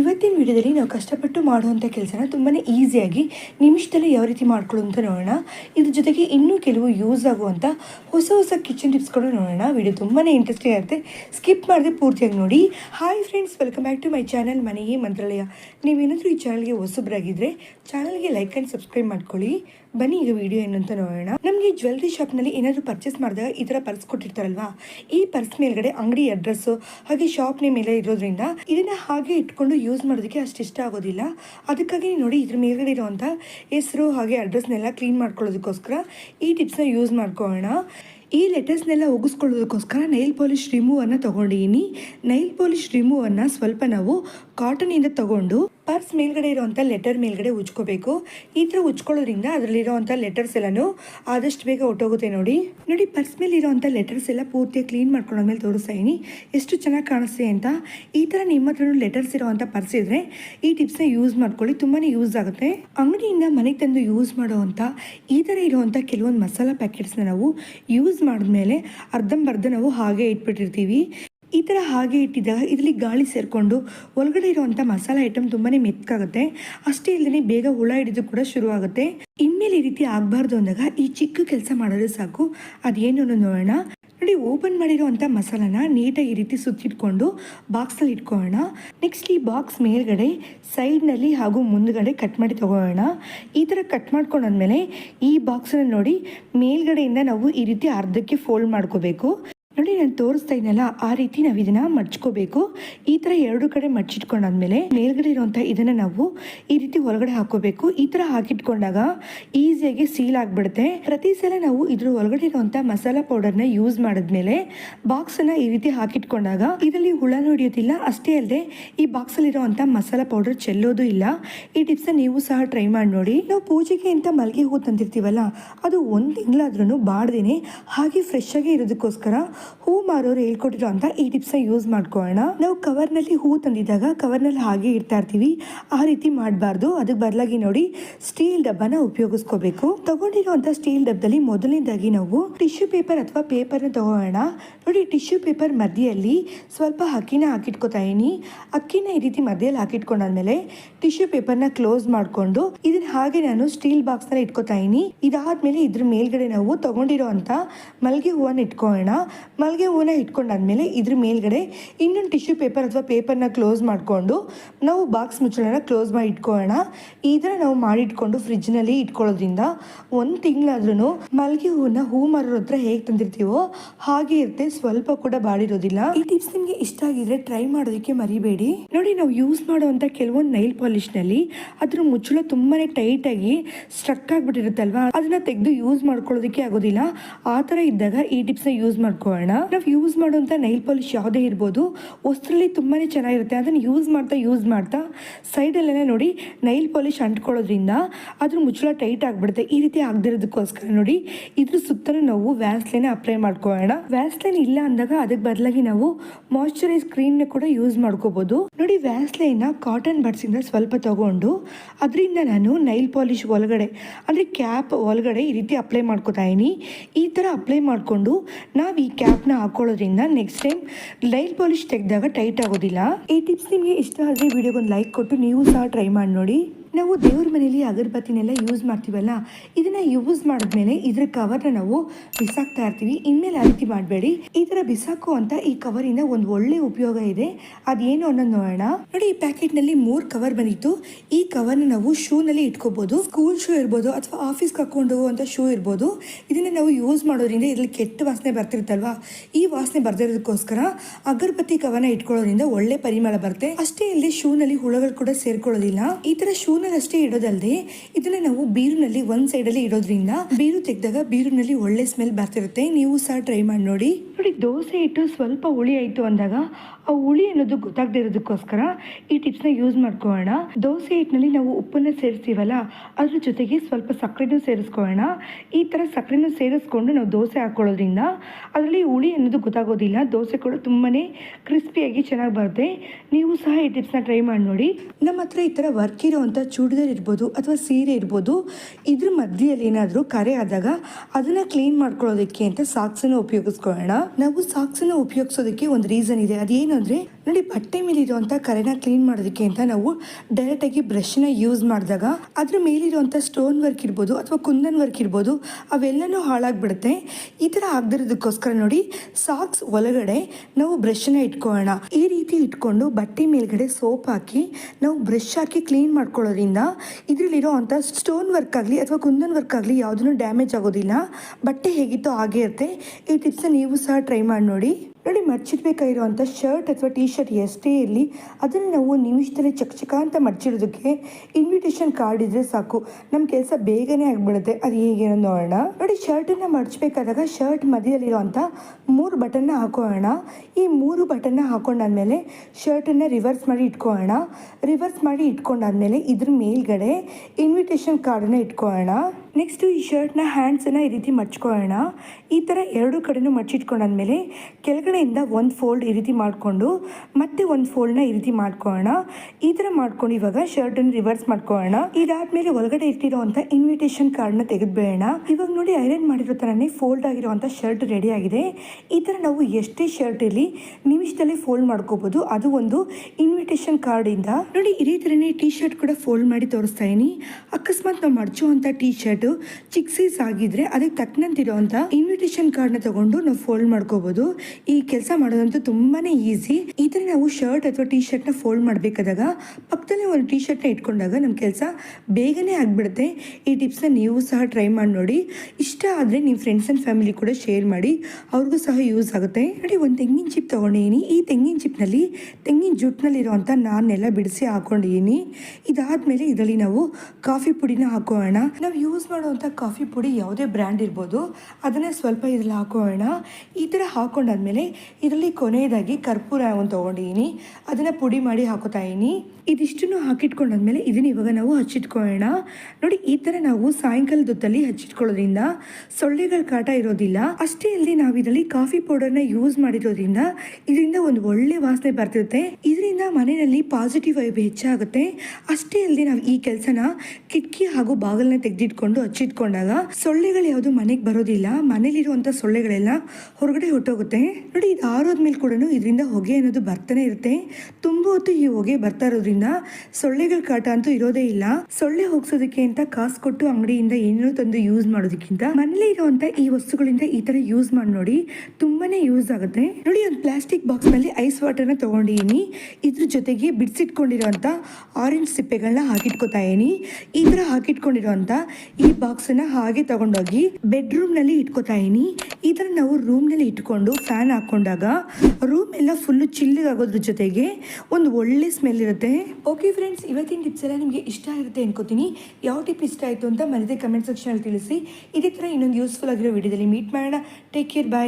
ಇವತ್ತಿನ ವಿಡಿಯೋದಲ್ಲಿ ನಾವು ಕಷ್ಟಪಟ್ಟು ಮಾಡುವಂಥ ಕೆಲಸನ ತುಂಬಾ ಈಸಿಯಾಗಿ ನಿಮಿಷದಲ್ಲಿ ಯಾವ ರೀತಿ ಮಾಡ್ಕೊಳ್ಳೋ ಅಂತ ನೋಡೋಣ. ಇದ್ರ ಜೊತೆಗೆ ಇನ್ನೂ ಕೆಲವು ಯೂಸ್ ಆಗುವಂಥ ಹೊಸ ಹೊಸ ಕಿಚನ್ ಟಿಪ್ಸ್ಗಳು ನೋಡೋಣ. ವಿಡಿಯೋ ತುಂಬಾ ಇಂಟ್ರೆಸ್ಟಿಂಗ್ ಆಗುತ್ತೆ. ಸ್ಕಿಪ್ ಮಾಡದೆ ಪೂರ್ತಿಯಾಗಿ ನೋಡಿ. Hi friends, welcome back to my channel ಮನೆಯೇ ಮಂತ್ರಾಲಯ. ನೀವೇನಾದರೂ ಈ ಚಾನಲ್ಗೆ ಹೊಸಬ್ರಾಗಿದ್ದರೆ ಚಾನಲ್ಗೆ ಲೈಕ್ ಆ್ಯಂಡ್ ಸಬ್ಸ್ಕ್ರೈಬ್ ಮಾಡ್ಕೊಳ್ಳಿ. ಬನ್ನಿ ಈಗ ವಿಡಿಯೋ ಏನಂತ ನೋಡೋಣ. ನಮಗೆ ಜ್ಯುವೆಲ್ರಿ ಶಾಪ್ನಲ್ಲಿ ಏನಾದರೂ ಪರ್ಚೇಸ್ ಮಾಡಿದಾಗ ಈ ತರ ಪರ್ಸ್ ಕೊಟ್ಟಿರ್ತಾರಲ್ವಾ? ಈ ಪರ್ಸ್ ಮೇಲ್ಗಡೆ ಅಂಗಡಿ ಅಡ್ರೆಸ್ ಹಾಗೆ ಶಾಪ್ ನೇಮ್ ಎಲ್ಲ ಇರೋದ್ರಿಂದ ಇದನ್ನ ಹಾಗೆ ಇಟ್ಕೊಂಡು ಯೂಸ್ ಮಾಡೋದಕ್ಕೆ ಅಷ್ಟು ಇಷ್ಟ ಆಗೋದಿಲ್ಲ. ಅದಕ್ಕಾಗಿ ನೋಡಿ ಇದ್ರ ಮೇಲ್ಗಡೆ ಇರುವಂತ ಹೆಸರು, ಹಾಗೆ ಅಡ್ರೆಸ್ನೆಲ್ಲ ಕ್ಲೀನ್ ಮಾಡ್ಕೊಳ್ಳೋದಕ್ಕೋಸ್ಕರ ಈ ಟಿಪ್ಸ್ನ ಯೂಸ್ ಮಾಡ್ಕೊಳ್ಳೋಣ. ಈ ಲೆಟರ್ಸ್ನೆಲ್ಲ ಒಗಿಸ್ಕೊಳ್ಳೋದಕ್ಕೋಸ್ಕರ ನೈಲ್ ಪಾಲಿಶ್ ರಿಮೂವನ್ನು ತೊಗೊಂಡಿದ್ದೀನಿ ನೈಲ್ ಪಾಲಿಶ್ ರಿಮೂವನ್ನು ಸ್ವಲ್ಪ ನಾವು ಕಾಟನಿಂದ ತೊಗೊಂಡು ಪರ್ಸ್ ಮೇಲ್ಗಡೆ ಇರೋವಂಥ ಲೆಟರ್ ಮೇಲ್ಗಡೆ ಉಜ್ಕೋಬೇಕು. ಈ ಥರ ಉಜ್ಕೊಳ್ಳೋದ್ರಿಂದ ಅದರಲ್ಲಿರೋವಂಥ ಲೆಟರ್ಸ್ ಎಲ್ಲನೂ ಆದಷ್ಟು ಬೇಗ ಒಟ್ಟೋಗುತ್ತೆ ನೋಡಿ. ನೋಡಿ, ಪರ್ಸ್ ಮೇಲೆ ಇರೋವಂಥ ಲೆಟರ್ಸ್ ಎಲ್ಲ ಪೂರ್ತಿಯಾಗಿ ಕ್ಲೀನ್ ಮಾಡ್ಕೊಂಡೋದ್ಮೇಲೆ ತೋರಿಸ್ತಾ ಎಷ್ಟು ಚೆನ್ನಾಗಿ ಕಾಣಿಸ್ತೆ ಅಂತ. ಈ ಥರ ನಿಮ್ಮ ಹತ್ರನೂ ಲೆಟರ್ಸ್ ಇರೋವಂಥ ಪರ್ಸ್ ಇದ್ದರೆ ಈ ಟಿಪ್ಸ್ನ ಯೂಸ್ ಮಾಡ್ಕೊಳ್ಳಿ ತುಂಬಾ ಯೂಸ್ ಆಗುತ್ತೆ. ಅಂಗಡಿಯಿಂದ ಮನೆಗೆ ತಂದು ಯೂಸ್ ಮಾಡೋವಂಥ ಈ ಥರ ಇರುವಂಥ ಕೆಲವೊಂದು ಮಸಾಲ ಪ್ಯಾಕೆಟ್ಸ್ನ ನಾವು ಯೂಸ್ ಮಾಡಿದ್ಮೇಲೆ ಅರ್ಧಂಬರ್ಧ ನಾವು ಹಾಗೆ ಇಟ್ಬಿಟ್ಟಿರ್ತೀವಿ. ಈ ಥರ ಹಾಗೆ ಇಟ್ಟಿದ್ದಾಗ ಇದರಲ್ಲಿ ಗಾಳಿ ಸೇರಿಕೊಂಡು ಒಳಗಡೆ ಇರುವಂಥ ಮಸಾಲ ಐಟಮ್ ತುಂಬಾ ಮೆತ್ತಗಾಗುತ್ತೆ ಅಷ್ಟೇ ಇಲ್ಲದೆ ಬೇಗ ಹುಳ ಹಿಡಿದು ಕೂಡ ಶುರುವಾಗುತ್ತೆ. ಇನ್ಮೇಲೆ ಈ ರೀತಿ ಆಗಬಾರ್ದು ಅಂದಾಗ ಈ ಚಿಕ್ಕ ಕೆಲಸ ಮಾಡಿದ್ರೆ ಸಾಕು. ಅದೇನು ನೋಡೋಣ. ನೋಡಿ ಓಪನ್ ಮಾಡಿರುವಂಥ ಮಸಾಲನ ನೀಟಾಗಿ ಈ ರೀತಿ ಸುತ್ತಿಟ್ಕೊಂಡು ಬಾಕ್ಸಲ್ಲಿ ಇಟ್ಕೊಳ್ಳೋಣ. ನೆಕ್ಸ್ಟ್ ಈ ಬಾಕ್ಸ್ ಮೇಲ್ಗಡೆ ಸೈಡ್ನಲ್ಲಿ ಹಾಗೂ ಮುಂದ್ಗಡೆ ಕಟ್ ಮಾಡಿ ತಗೊಳ್ಳೋಣ. ಈ ಥರ ಕಟ್ ಮಾಡ್ಕೊಂಡಾದ್ಮೇಲೆ ಈ ಬಾಕ್ಸನ್ನು ನೋಡಿ ಮೇಲ್ಗಡೆಯಿಂದ ನಾವು ಈ ರೀತಿ ಅರ್ಧಕ್ಕೆ ಫೋಲ್ಡ್ ಮಾಡ್ಕೋಬೇಕು. ನೋಡಿ, ನಾನು ತೋರಿಸ್ತಾ ಇದ್ನಲ್ಲ, ಆ ರೀತಿ ನಾವು ಇದನ್ನ ಮಡ್ಚ್ಕೋಬೇಕು ಈ ತರ ಎರಡು ಕಡೆ ಮಡ್ಚಿಟ್ಕೊಂಡಾದ್ಮೇಲೆ ಮೇಲ್ಗಡೆ ಇರುವಂತ ಇದನ್ನ ನಾವು ಈ ರೀತಿ ಹೊರಗಡೆ ಹಾಕೋಬೇಕು ಈ ತರ ಹಾಕಿಟ್ಕೊಂಡಾಗ ಈಸಿಯಾಗಿ ಸೀಲ್ ಆಗ್ಬಿಡುತ್ತೆ. ಪ್ರತಿ ಸಲ ನಾವು ಇದ್ರ ಒಳಗಡೆ ಇರುವಂತ ಮಸಾಲ ಪೌಡರ್ನ ಯೂಸ್ ಮಾಡಿದ್ಮೇಲೆ ಬಾಕ್ಸ್ ಅನ್ನ ಈ ರೀತಿ ಹಾಕಿಟ್ಕೊಂಡಾಗ ಇದರಲ್ಲಿ ಹುಳ ಹಿಡಿಯೋದಿಲ್ಲ ಅಷ್ಟೇ ಅಲ್ಲದೆ ಈ ಬಾಕ್ಸ್ ಅಲ್ಲಿ ಇರುವಂತ ಮಸಾಲ ಪೌಡರ್ ಚೆಲ್ಲೋದು ಇಲ್ಲ. ಈ ಟಿಪ್ಸ್ ನೀವು ಸಹ ಟ್ರೈ ಮಾಡಿ ನೋಡಿ. ನಾವು ಪೂಜೆಗೆ ಅಂತ ಮಲ್ಗೆ ಹೂ ತಂದಿರ್ತೀವಲ್ಲ, ಅದು ಒಂದು ತಿಂಗಳಾದ್ರೂ ಬಾಡ್ದೇನೆ ಹಾಗೆ ಫ್ರೆಶ್ ಆಗಿ ಇರೋದಕ್ಕೋಸ್ಕರ ಹೂ ಮಾರೋರು ಹೇಳ್ಕೊಟ್ಟಿರೋ ಅಂತ ಈ ಟಿಪ್ಸ್ ಯೂಸ್ ಮಾಡ್ಕೊಳ್ಳೋಣ. ನಾವು ಕವರ್ನಲ್ಲಿ ಹೂ ತಂದಿದ್ದಾಗ ಕವರ್ನಲ್ಲಿ ಹಾಗೆ ಇಡ್ತಾ ಇರ್ತೀವಿ. ಆ ರೀತಿ ಮಾಡಬಾರ್ದು. ಅದಕ್ಕೆ ಬದಲಾಗಿ ನೋಡಿ ಸ್ಟೀಲ್ ಡಬ್ಬನ ಉಪಯೋಗಿಸ್ಕೋಬೇಕು. ತಗೊಂಡಿರುವಂತ ಸ್ಟೀಲ್ ಡಬ್ಬದಲ್ಲಿ ಮೊದಲನೇದಾಗಿ ನಾವು ಟಿಶ್ಯೂ ಪೇಪರ್ ಅಥವಾ ಪೇಪರ್ನ ತಗೋಣ ನೋಡಿ ಟಿಶ್ಯೂ ಪೇಪರ್ ಮಧ್ಯದಲ್ಲಿ ಸ್ವಲ್ಪ ಅಕ್ಕಿನ ಹಾಕಿಟ್ಕೋತಾ ಇದೀನಿ ಅಕ್ಕಿನ ಈ ರೀತಿ ಮಧ್ಯದಲ್ಲಿ ಹಾಕಿಟ್ಕೊಂಡಾದ್ಮೇಲೆ ಟಿಶ್ಯೂ ಪೇಪರ್ನ ಕ್ಲೋಸ್ ಮಾಡಿಕೊಂಡು ಇದನ್ನ ಹಾಗೆ ನಾನು ಸ್ಟೀಲ್ ಬಾಕ್ಸ್ನಲ್ಲಿ ಇಟ್ಕೋತಾ ಇದೀನಿ ಇದಾದ್ಮೇಲೆ ಇದ್ರ ಮೇಲ್ಗಡೆ ನಾವು ತಗೊಂಡಿರುವಂತ ಮಲ್ಗೆ ಹೂವನ್ನ ಇಟ್ಕೊಳ್ಳೋಣ. ಮಲ್ಗೆ ಹೂವನ್ನ ಇಟ್ಕೊಂಡಾದ್ಮೇಲೆ ಇದ್ರ ಮೇಲ್ಗಡೆ ಇನ್ನೊಂದು ಟಿಶ್ಯೂ ಪೇಪರ್ ಅಥವಾ ಪೇಪರ್ನ ಕ್ಲೋಸ್ ಮಾಡಿಕೊಂಡು ನಾವು ಬಾಕ್ಸ್ ಮುಚ್ಚಳನ ಕ್ಲೋಸ್ ಮಾಡಿ ಇಟ್ಕೊಳ್ಳೋಣ. ಈ ಥರ ನಾವು ಮಾಡಿಟ್ಕೊಂಡು ಫ್ರಿಜ್ನಲ್ಲಿ ಇಟ್ಕೊಳ್ಳೋದ್ರಿಂದ ಒಂದು ತಿಂಗಳಾದ್ರೂ ಮಲ್ಲಿಗೆ ಹೂವನ್ನ ಹೂ ಮಾರೋರ ಹತ್ರ ಹೇಗೆ ತಂದಿರ್ತೀವೋ ಹಾಗೆ ಇರುತ್ತೆ. ಸ್ವಲ್ಪ ಕೂಡ ಬಾಡಿರೋದಿಲ್ಲ ಈ ಟಿಪ್ಸ್ ನಿಮಗೆ ಇಷ್ಟ ಆಗಿದ್ರೆ ಟ್ರೈ ಮಾಡೋದಕ್ಕೆ ಮರಿಬೇಡಿ. ನೋಡಿ ನಾವು ಯೂಸ್ ಮಾಡುವಂಥ ಕೆಲವೊಂದು ನೈಲ್ ಪಾಲಿಶ್ನಲ್ಲಿ ಅದ್ರ ಮುಚ್ಚಳ ತುಂಬಾನೇ ಟೈಟ್ ಆಗಿ ಸ್ಟ್ರಕ್ ಆಗಿಬಿಟ್ಟಿರುತ್ತಲ್ವಾ? ಅದನ್ನ ತೆಗೆದು ಯೂಸ್ ಮಾಡ್ಕೊಳ್ಳೋದಕ್ಕೆ ಆಗೋದಿಲ್ಲ. ಆ ಥರ ಇದ್ದಾಗ ಈ ಟಿಪ್ಸ್ನ ಯೂಸ್ ಮಾಡ್ಕೊಳ್ಳೋಣ ನಾವು ಯೂಸ್ ಮಾಡುವಂಥ ನೈಲ್ ಪಾಲಿಶ್ ಯಾವುದೇ ಇರ್ಬೋದು ವಸ್ತ್ರಲ್ಲಿ ತುಂಬಾನೇ ಚೆನ್ನಾಗಿರುತ್ತೆ. ಅದನ್ನ ಯೂಸ್ ಮಾಡ್ತಾ ಯೂಸ್ ಮಾಡ್ತಾ ಸೈಡಲ್ಲೆಲ್ಲ ನೋಡಿ ನೈಲ್ ಪಾಲಿಶ್ ಅಂಟ್ಕೊಳ್ಳೋದ್ರಿಂದ ಅದ್ರ ಮುಚ್ಚಳ ಟೈಟ್ ಆಗ್ಬಿಡುತ್ತೆ. ಈ ರೀತಿ ಆಗದಿರೋದಕ್ಕೋಸ್ಕರ ನೋಡಿ ಇದ್ರ ಸುತ್ತಲೂ ನಾವು ವ್ಯಾಸ್ಲೈನ್ ಅಪ್ಲೈ ಮಾಡ್ಕೊಳ್ಳೋಣ. ವ್ಯಾಸ್ಲೈನ್ ಇಲ್ಲ ಅಂದಾಗ ಅದಕ್ಕೆ ಬದಲಾಗಿ ನಾವು ಮಾಯಶ್ಚರೈಸ್ ಕ್ರೀಮ್ನ ಕೂಡ ಯೂಸ್ ಮಾಡ್ಕೋಬಹುದು ನೋಡಿ ವ್ಯಾಸ್ಲೈನ್ ಕಾಟನ್ ಬಡ್ಸ್ ಇಂದ ಸ್ವಲ್ಪ ತಗೊಂಡು ಅದರಿಂದ ನಾನು ನೈಲ್ ಪಾಲಿಶ್ ಒಳಗಡೆ, ಅಂದ್ರೆ ಕ್ಯಾಪ್ ಒಳಗಡೆ ಈ ರೀತಿ ಅಪ್ಲೈ ಮಾಡ್ಕೋತಾ ಇದೀನಿ. ಈ ತರ ಅಪ್ಲೈ ಮಾಡಿಕೊಂಡು ನಾವು ಈ ಕ್ಯಾಪ್ನ ಹಾಕೊಳ್ಳೋದ್ರಿಂದ ನೆಕ್ಸ್ಟ್ ಟೈಮ್ ಲೈಟ್ ಪಾಲಿಶ್ ತೆಗೆದಾಗ ಟೈಟ್ ಆಗೋದಿಲ್ಲ. ಈ ಟಿಪ್ಸ್ ನಿಮಗೆ ಇಷ್ಟ ಆದರೆ ವಿಡಿಯೋಗೊಂದು ಲೈಕ್ ಕೊಟ್ಟು ನೀವು ಸಹ ಟ್ರೈ ಮಾಡಿ ನೋಡಿ. ನಾವು ದೇವ್ರ ಮನೆಯಲ್ಲಿ ಅಗರಬತ್ತಿನೆಲ್ಲ ಯೂಸ್ ಮಾಡ್ತೀವಲ್ಲ, ಇದನ್ನ ಯೂಸ್ ಮಾಡಿದ್ಮೇಲೆ ಇದ್ರ ಕವರ್ನ ನಾವು ಬಿಸಾಕ್ತಾ ಇರ್ತೀವಿ. ಇನ್ಮೇಲೆ ಆ ರೀತಿ ಮಾಡಬೇಡಿ. ಈ ತರ ಬಿಸಾಕು ಅಂತ ಈ ಕವರ್ ಇಂದ ಒಂದು ಒಳ್ಳೆ ಉಪಯೋಗ ಇದೆ. ಅದೇನು ಅನ್ನೋದು ನೋಡೋಣ. ನೋಡಿ, ಈ ಪ್ಯಾಕೆಟ್ನಲ್ಲಿ ಮೂರ್ ಕವರ್ ಬಂದಿತ್ತು. ಈ ಕವರ್ನ ನಾವು ಶೂ ನಲ್ಲಿ ಇಟ್ಕೋಬಹುದು ಸ್ಕೂಲ್ ಶೂ ಇರ್ಬೋದು ಅಥವಾ ಆಫೀಸ್ಗೆ ಹಾಕೊಂಡು ಹೋಗುವಂತ ಶೂ ಇರ್ಬೋದು. ಇದನ್ನ ನಾವು ಯೂಸ್ ಮಾಡೋದ್ರಿಂದ ಇದ್ರಲ್ಲಿ ಕೆಟ್ಟ ವಾಸನೆ ಬರ್ತಿರುತ್ತಲ್ವಾ? ಈ ವಾಸನೆ ಬರ್ದಿರೋದಕ್ಕೋಸ್ಕರ ಅಗರಬತ್ತಿ ಕವರ್ನ ಇಟ್ಕೊಳ್ಳೋದ್ರಿಂದ ಒಳ್ಳೆ ಪರಿಮಳ ಬರುತ್ತೆ. ಅಷ್ಟೇ ಇಲ್ಲಿ ಶೂ ನಲ್ಲಿ ಹುಳಗಳು ಕೂಡ ಸೇರ್ಕೊಳ್ಳೋದಿಲ್ಲ. ಈ ತರ ಶೂ ನಲ್ಲಿ ಅಷ್ಟೇ ಇಡೋದಲ್ಲದೆ ಇದನ್ನ ನಾವು ಬೀರುನಲ್ಲಿ ಒಂದು ಸೈಡ್ ಅಲ್ಲಿ ಇಡೋದ್ರಿಂದ, ಬೀರು ತೆಗೆದಾಗ ಬೀರುನಲ್ಲಿ ಒಳ್ಳೆ ಸ್ಮೆಲ್ ಬರ್ತಿರುತ್ತೆ. ನೀವು ಸಹ ಟ್ರೈ ಮಾಡಿ ನೋಡಿ. ನೋಡಿ ದೋಸೆ ಇಟ್ಟು ಸ್ವಲ್ಪ ಹುಳಿ ಆಯ್ತು ಅಂದಾಗ ಆ ಹುಳಿ ಅನ್ನೋದು ಗೊತ್ತಾಗದಿರೋದಕ್ಕೋಸ್ಕರ ಈ ಟಿಪ್ಸ್ನ ಯೂಸ್ ಮಾಡ್ಕೊಳ್ಳೋಣ ದೋಸೆ ಹಿಟ್ಟಿನಲ್ಲಿ ನಾವು ಉಪ್ಪನ್ನು ಸೇರಿಸ್ತೀವಲ್ಲ, ಅದ್ರ ಜೊತೆಗೆ ಸ್ವಲ್ಪ ಸಕ್ಕರೆನೂ ಸೇರಿಸ್ಕೊಳ್ಳೋಣ ಈ ಥರ ಸಕ್ಕರೆನೂ ಸೇರಿಸ್ಕೊಂಡು ನಾವು ದೋಸೆ ಹಾಕೊಳ್ಳೋದ್ರಿಂದ ಅದರಲ್ಲಿ ಹುಳಿ ಅನ್ನೋದು ಗೊತ್ತಾಗೋದಿಲ್ಲ, ದೋಸೆ ಕೂಡ ತುಂಬಾ ಕ್ರಿಸ್ಪಿಯಾಗಿ ಚೆನ್ನಾಗಿ ಬರುತ್ತೆ. ನೀವು ಸಹ ಈ ಟಿಪ್ಸ್ನ ಟ್ರೈ ಮಾಡಿ ನೋಡಿ. ನಮ್ಮ ಹತ್ರ ಈ ಥರ ವರ್ಕ್ ಇರೋವಂಥ ಚೂಡಿದಾರ್ ಇರ್ಬೋದು ಅಥವಾ ಸೀರೆ ಇರ್ಬೋದು, ಇದ್ರ ಮಧ್ಯದಲ್ಲಿ ಏನಾದರೂ ಕರೆ ಆದಾಗ ಅದನ್ನ ಕ್ಲೀನ್ ಮಾಡ್ಕೊಳ್ಳೋದಕ್ಕೆ ಅಂತ ಸಾಕ್ಸನ್ನು ಉಪಯೋಗಿಸ್ಕೊಳ್ಳೋಣ ನಾವು ಸಾಕ್ಸನ್ನು ಉಪಯೋಗಿಸೋದಕ್ಕೆ ಒಂದು ರೀಸನ್ ಇದೆ. ಅದೇನು ಅಂದರೆ ನೋಡಿ, ಬಟ್ಟೆ ಮೇಲಿರುವಂಥ ಕರೆನ ಕ್ಲೀನ್ ಮಾಡೋದಕ್ಕೆ ಅಂತ ನಾವು ಡೈರೆಕ್ಟಾಗಿ ಬ್ರಷ್ನ ಯೂಸ್ ಮಾಡಿದಾಗ ಅದ್ರ ಮೇಲಿರುವಂಥ ಸ್ಟೋನ್ ವರ್ಕ್ ಇರ್ಬೋದು ಅಥವಾ ಕುಂದನ್ ವರ್ಕ್ ಇರ್ಬೋದು, ಅವೆಲ್ಲನೂ ಹಾಳಾಗ್ಬಿಡುತ್ತೆ. ಈ ಥರ ಆಗದಿರೋದಕ್ಕೋಸ್ಕರ ನೋಡಿ ಸಾಕ್ಸ್ ಒಳಗಡೆ ನಾವು ಬ್ರಷ್ನ ಇಟ್ಕೊಳ್ಳೋಣ. ಈ ರೀತಿ ಇಟ್ಕೊಂಡು ಬಟ್ಟೆ ಮೇಲ್ಗಡೆ ಸೋಪ್ ಹಾಕಿ ನಾವು ಬ್ರಷ್ ಹಾಕಿ ಕ್ಲೀನ್ ಮಾಡ್ಕೊಳ್ಳೋದ್ರಿಂದ ಇದರಲ್ಲಿರೋ ಅಂಥ ಸ್ಟೋನ್ ವರ್ಕ್ ಆಗಲಿ ಅಥವಾ ಕುಂದನ್ ವರ್ಕ್ ಆಗಲಿ ಯಾವುದೂ ಡ್ಯಾಮೇಜ್ ಆಗೋದಿಲ್ಲ. ಬಟ್ಟೆ ಹೇಗಿತ್ತೋ ಹಾಗೇ ಇರುತ್ತೆ. ಈ ಟಿಪ್ಸ್ನ ನೀವು ಸಹ ಟ್ರೈ ಮಾಡಿ ನೋಡಿ. ನೋಡಿ ಮಡ್ಚಿಡ್ಬೇಕಾಗಿರುವಂಥ ಶರ್ಟ್ ಅಥವಾ ಟೀ ಶರ್ಟ್ ಎಷ್ಟೇ ಇರಲಿ, ಅದನ್ನು ನಾವು ನಿಮಿಷದಲ್ಲಿ ಚಕಚಕ ಅಂತ ಮಡಚಿಡೋದಕ್ಕೆ ಇನ್ವಿಟೇಷನ್ ಕಾರ್ಡ್ ಇದ್ದರೆ ಸಾಕು. ನಮ್ಮ ಕೆಲಸ ಬೇಗನೆ ಆಗಿಬಿಡುತ್ತೆ. ಅದು ಹೇಗೆ ನೋಡೋಣ. ನೋಡಿ, ಶರ್ಟನ್ನು ಮಡಚಬೇಕಾದಾಗ ಶರ್ಟ್ ಮಧ್ಯದಲ್ಲಿರುವಂಥ ಮೂರು ಬಟನ್ನ ಹಾಕೋಣ. ಈ ಮೂರು ಬಟನ್ನ ಹಾಕೊಂಡಾದ್ಮೇಲೆ ಶರ್ಟನ್ನು ರಿವರ್ಸ್ ಮಾಡಿ ಇಟ್ಕೊಳ್ಳೋಣ. ರಿವರ್ಸ್ ಮಾಡಿ ಇಟ್ಕೊಂಡಾದ್ಮೇಲೆ ಇದ್ರ ಮೇಲ್ಗಡೆ ಇನ್ವಿಟೇಷನ್ ಕಾರ್ಡನ್ನು ಇಟ್ಕೊಳ್ಳೋಣ. ನೆಕ್ಸ್ಟು ಈ ಶರ್ಟ್ನ ಹ್ಯಾಂಡ್ಸನ್ನು ಈ ರೀತಿ ಮಡ್ಚ್ಕೊಳ್ಳೋಣ ಈ ಥರ ಎರಡು ಕಡೆನೂ ಮಡ್ಚಿಟ್ಕೊಂಡಾದ್ಮೇಲೆ ಕೆಳಗಡೆಯಿಂದ ಒಂದು ಫೋಲ್ಡ್ ಈ ರೀತಿ ಮಾಡಿಕೊಂಡು ಮತ್ತೆ ಒಂದು ಫೋಲ್ಡ್ನ ಈ ರೀತಿ ಮಾಡ್ಕೊಳ್ಳೋಣ. ಈ ಥರ ಮಾಡ್ಕೊಂಡು ಇವಾಗ ಶರ್ಟನ್ನು ರಿವರ್ಸ್ ಮಾಡ್ಕೊಳ್ಳೋಣ. ಇದಾದ್ಮೇಲೆ ಒಳಗಡೆ ಇಟ್ಟಿರೋವಂಥ ಇನ್ವಿಟೇಷನ್ ಕಾರ್ಡ್ನ ತೆಗೆದುಬೇಡ ಇವಾಗ ನೋಡಿ ಐರನ್ ಮಾಡಿರೋ ಥರನೇ ಫೋಲ್ಡ್ ಆಗಿರೋವಂಥ ಶರ್ಟ್ ರೆಡಿ ಆಗಿದೆ. ಈ ಥರ ನಾವು ಎಷ್ಟೇ ಶರ್ಟ್ ಇರಲಿ ನಿಮಿಷದಲ್ಲಿ ಫೋಲ್ಡ್ ಮಾಡ್ಕೋಬೋದು. ಅದು ಒಂದು ಇನ್ವಿಟೇಷನ್ ಕಾರ್ಡಿಂದ ನೋಡಿ ಇದೇ ಥರನೇ ಟೀ ಶರ್ಟ್ ಕೂಡ ಫೋಲ್ಡ್ ಮಾಡಿ ತೋರಿಸ್ತಾ ಇದೀನಿ. ಅಕಸ್ಮಾತ್ ನಾವು ಮಡ್ಚುವಂಥ ಟಿ ಶರ್ಟ್ ಚಿಕ್ಕ ಸೈಜ್ ಆಗಿದ್ರೆ ಅದಕ್ಕೆ ತಕ್ಕನಂತಿರೋಂಥ ಇನ್ವಿಟೇಷನ್ ಕಾರ್ಡ್ನ ತಗೊಂಡು ನಾವು ಫೋಲ್ಡ್ ಮಾಡ್ಕೋಬಹುದು ಈ ಕೆಲಸ ಮಾಡೋದಂತೂ ತುಂಬಾನೇ ಈಸಿ ಈ ನಾವು ಶರ್ಟ್ ಅಥವಾ ಟಿ ಶರ್ಟ್ನ ಫೋಲ್ಡ್ ಮಾಡಬೇಕಾದಾಗ ಪಕ್ಕದಲ್ಲಿ ಒಂದು ಟಿ ಶರ್ಟ್ನ ಇಟ್ಕೊಂಡಾಗ ನಮ್ಮ ಕೆಲಸ ಬೇಗನೆ ಆಗ್ಬಿಡುತ್ತೆ. ಈ ಟಿಪ್ಸ್ನ ನೀವು ಸಹ ಟ್ರೈ ಮಾಡಿ ನೋಡಿ. ಇಷ್ಟ ಆದರೆ ನಿಮ್ಮ ಫ್ರೆಂಡ್ಸ್ ಅಂಡ್ ಫ್ಯಾಮಿಲಿ ಕೂಡ ಶೇರ್ ಮಾಡಿ. ಅವ್ರಿಗೂ ಸಹ ಯೂಸ್ ಆಗುತ್ತೆ. ನೋಡಿ, ಒಂದು ತೆಂಗಿನ ಚಿಪ್ ತೊಗೊಂಡಿದ್ದೀನಿ ಈ ತೆಂಗಿನ ಚಿಪ್ನಲ್ಲಿ ತೆಂಗಿನ ಜುಟ್ಟಿನಲ್ಲಿರುವಂಥ ನಾರನ್ನೆಲ್ಲ ಬಿಡಿಸಿ ಹಾಕೊಂಡಿದ್ದೀನಿ ಇದಾದಮೇಲೆ ಇದರಲ್ಲಿ ನಾವು ಕಾಫಿ ಪುಡಿನ ಹಾಕೋಣ. ನಾವು ಯೂಸ್ ಮಾಡುವಂಥ ಕಾಫಿ ಪುಡಿ ಯಾವುದೇ ಬ್ರ್ಯಾಂಡ್ ಇರ್ಬೋದು, ಅದನ್ನೇ ಸ್ವಲ್ಪ ಇದ್ರಲ್ಲಿ ಹಾಕೋಣ ಈ ಥರ ಹಾಕೊಂಡಾದ್ಮೇಲೆ ಇದರಲ್ಲಿ ಕೊನೆಯದಾಗಿ ಕರ್ಪೂರ ಒಂದು ತೊಗೊಂಡಿದ್ದೀನಿ ಅದನ್ನು ಪುಡಿ ಮಾಡಿ ಹಾಕೋತಾ ಇದ್ದೀನಿ ಇದಿಷ್ಟನ್ನು ಹಾಕಿಟ್ಕೊಂಡಾದ್ಮೇಲೆ ಇದನ್ನ ಇವಾಗ ನಾವು ಹಚ್ಚಿಟ್ಕೊಳ್ಳೋಣ ನೋಡಿ, ಈ ಥರ ನಾವು ಸಾಯಂಕಾಲದ ಹೊತ್ತಲ್ಲಿ ಹಚ್ಚಿಟ್ಕೊಳ್ಳೋದ್ರಿಂದ ಸೊಳ್ಳೆಗಳ ಕಾಟ ಇರೋದಿಲ್ಲ. ಅಷ್ಟೇ ಅಲ್ಲದೆ ನಾವು ಇದರಲ್ಲಿ ಕಾಫಿ ಪೌಡರ್ನ ಯೂಸ್ ಮಾಡಿರೋದ್ರಿಂದ ಇದರಿಂದ ಒಂದು ಒಳ್ಳೆ ವಾಸನೆ ಬರ್ತಿರುತ್ತೆ. ಇದರಿಂದ ಮನೆಯಲ್ಲಿ ಪಾಸಿಟಿವ್ ವೈಬ್ ಹೆಚ್ಚಾಗುತ್ತೆ. ಅಷ್ಟೇ ಅಲ್ಲದೆ ನಾವು ಈ ಕೆಲಸನ ಕಿಟಕಿ ಹಾಗೂ ಬಾಗಿಲನ್ನ ತೆಗೆದಿಟ್ಕೊಂಡು ಹಚ್ಚಿಟ್ಕೊಂಡಾಗ ಸೊಳ್ಳೆಗಳು ಯಾವುದು ಮನೆಗೆ ಬರೋದಿಲ್ಲ, ಮನೇಲಿರುವಂತ ಸೊಳ್ಳೆಗಳೆಲ್ಲ ಹೊರಗಡೆ ಹೊಟ್ಟೋಗುತ್ತೆ. ನೋಡಿ, ಇದು ಆರೋದ್ಮೇಲೆ ಕೂಡ ಇದರಿಂದ ಹೊಗೆ ಅನ್ನೋದು ಬರ್ತಾನೆ ಇರುತ್ತೆ. ತುಂಬ ಹೊತ್ತು ಈ ಹೊಗೆ ಬರ್ತಾ ಇರೋದ್ರಿಂದ ಸೊಳ್ಳೆಗಳ ಕಾಟ ಅಂತೂ ಇರೋದೇ ಇಲ್ಲ. ಸೊಳ್ಳೆ ಹೋಗ್ಸೋದಕ್ಕೆ ಅಂತ ಕಾಸು ಕೊಟ್ಟು ಅಂಗಡಿಯಿಂದ ಏನೇನೋ ತಂದು ಯೂಸ್ ಮಾಡೋದಕ್ಕಿಂತ ಮನೇಲಿ ಇರುವಂತ ಈ ವಸ್ತುಗಳಿಂದ ಈ ತರ ಯೂಸ್ ಮಾಡಿ ನೋಡಿ ತುಂಬಾನೇ ಯೂಸ್ ಆಗುತ್ತೆ. ನೋಡಿ, ಒಂದು ಪ್ಲಾಸ್ಟಿಕ್ ಬಾಕ್ಸ್ನಲ್ಲಿ ಐಸ್ ವಾಟರ್ನ ತಗೊಂಡಿದ್ದೀನಿ ಇದ್ರ ಜೊತೆಗೆ ಬಿಡಿಸಿಟ್ಕೊಂಡಿರುವಂತ ಆರೆಂಜ್ ಸಿಪ್ಪೆಗಳನ್ನ ಹಾಕಿಟ್ಕೋತಾ ಇದೀನಿ. ಈ ತರ ಹಾಕಿಟ್ಕೊಂಡಿರುವಂತ ಈ ಬಾಕ್ಸ್ನ ಹಾಗೆ ತಗೊಂಡೋಗಿ ಬೆಡ್ರೂಮ್ನಲ್ಲಿ ಇಟ್ಕೋತಾ ಇದೀನಿ. ಈ ತರ ನಾವು ರೂಮ್ನಲ್ಲಿ ಇಟ್ಕೊಂಡು ಫ್ಯಾನ್ ಹಾಕೊಂಡಾಗ ರೂಮ್ ಎಲ್ಲ ಫುಲ್ ಚಿಲ್ಲಿ ಆಗೋದ್ರ ಜೊತೆಗೆ ಒಂದು ಒಳ್ಳೆ ಸ್ಮೆಲ್ ಇರುತ್ತೆ. ಓಕೆ ಫ್ರೆಂಡ್ಸ್ ಇವತ್ತಿನ ಟಿಪ್ಸ್ ಎಲ್ಲ ನಿಮಗೆ ಇಷ್ಟ ಇರುತ್ತೆ ಅನ್ಕೋತೀನಿ. ಯಾವ ಟಿಪ್ ಇಷ್ಟ ಆಯಿತು ಅಂತ ಮನೆದೇ ಕಮೆಂಟ್ ಸೆಕ್ಷನಲ್ಲಿ ತಿಳಿಸಿ. ಇದೇ ಥರ ಇನ್ನೊಂದು ಯೂಸ್ಫುಲ್ ಆಗಿರೋ ವಿಡಿಯೋದಲ್ಲಿ ಮೀಟ್ ಮಾಡೋಣ. Take care bye